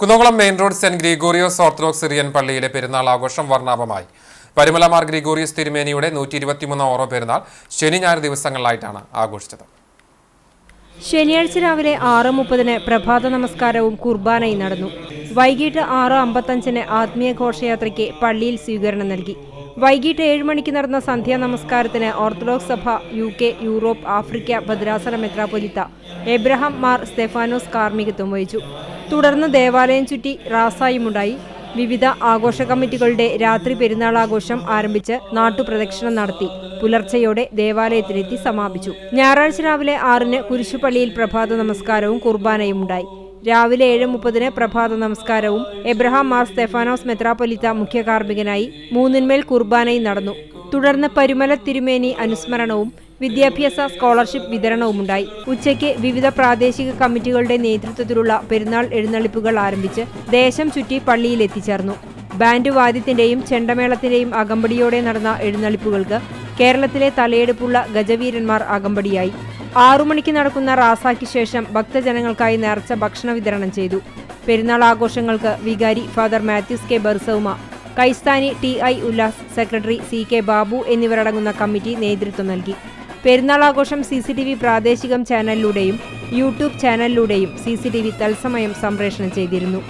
Kunnamkulam main road Saint Gregorios Orthodox Syrian പള്ളിയിലെ പെരുന്നാൾ ആഘോഷം വർണാഭമായി. പരിമലമാർ ഗ്രിഗോറിയസ് തിരുമേനിയുടെ നൂറ്റി ഇരുപത്തിമൂന്നാം ഓറോ പെരുന്നാൾ ശനി ഞായർ ദിവസങ്ങളിലായിട്ടാണ് ആഘോഷിച്ചത്. ശനിയാഴ്ച രാവിലെ ആറ് മുപ്പതിന് പ്രഭാത നമസ്കാരവും കുർബാനയും നടന്നു. വൈകിട്ട് ആറ് അമ്പത്തഞ്ചിന് ആത്മീയ ഘോഷയാത്രയ്ക്ക് പള്ളിയിൽ സ്വീകരണം നൽകി. വൈകിട്ട് ഏഴ് മണിക്ക് നടന്ന സന്ധ്യാ നമസ്കാരത്തിന് ഓർത്തഡോക്സ് സഭ യു കെ യൂറോപ്പ് ആഫ്രിക്ക ഭദ്രാസന മെത്രാപൊലിത്ത എബ്രഹാം മാർ സ്റ്റെഫാനോസ് കാർമികത്വം വഹിച്ചു. തുടർന്ന് ദേവാലയം ചുറ്റി റാസായുമുണ്ടായി. വിവിധ ആഘോഷ കമ്മിറ്റികളുടെ രാത്രി പെരുന്നാൾ ആഘോഷം ആരംഭിച്ച് നാട്ടുപ്രദക്ഷിണം നടത്തി. പുലർച്ചയോടെ ദേവാലയത്തിലെത്തി സമാപിച്ചു. ഞായറാഴ്ച രാവിലെ ആറിന് കുരിശുപള്ളിയിൽ പ്രഭാത നമസ്കാരവും കുർബാനയും ഉണ്ടായി രാവിലെ ഏഴ് മുപ്പതിന് പ്രഭാത നമസ്കാരവും എബ്രഹാം മാർ സ്തെഫാനോസ് മെത്രാപ്പൊലിത്ത മുഖ്യ കാർമ്മികനായി മൂന്നിന്മേൽ കുർബാനയും നടന്നു. തുടർന്ന് പരുമല തിരുമേനി അനുസ്മരണവും വിദ്യാഭ്യാസ സ്കോളർഷിപ്പ് വിതരണവുമുണ്ടായി. ഉച്ചയ്ക്ക് വിവിധ പ്രാദേശിക കമ്മിറ്റികളുടെ നേതൃത്വത്തിലുള്ള പെരുന്നാൾ എഴുന്നള്ളിപ്പുകൾ ആരംഭിച്ച് ദേശം ചുറ്റി പള്ളിയിൽ എത്തിച്ചേർന്നു ബാൻഡ് വാദ്യത്തിന്റെയും ചെണ്ടമേളത്തിന്റെയും അകമ്പടിയോടെ നടന്ന എഴുന്നള്ളിപ്പുകൾക്ക് കേരളത്തിലെ തലയെടുപ്പുള്ള ഗജവീരന്മാർ അകമ്പടിയായി. ആറുമണിക്ക് നടക്കുന്ന റാസായ്ക്ക് ശേഷം ഭക്തജനങ്ങൾക്കായി നേർച്ച ഭക്ഷണ വിതരണം ചെയ്തു. പെരുന്നാൾ ആഘോഷങ്ങൾക്ക് വികാരി father Mathews K Barsauma കൈസ്ഥാനി T I Ullas secretary C K Babu എന്നിവരടങ്ങുന്ന കമ്മിറ്റി നേതൃത്വം നൽകി. പെരുന്നാൾ ആഘോഷം സി സി ടി വി പ്രാദേശികം ചാനലിലൂടെയും യൂട്യൂബ് ചാനലിലൂടെയും സി സി ടി വി തത്സമയം സംപ്രേഷണം ചെയ്തിരുന്നു.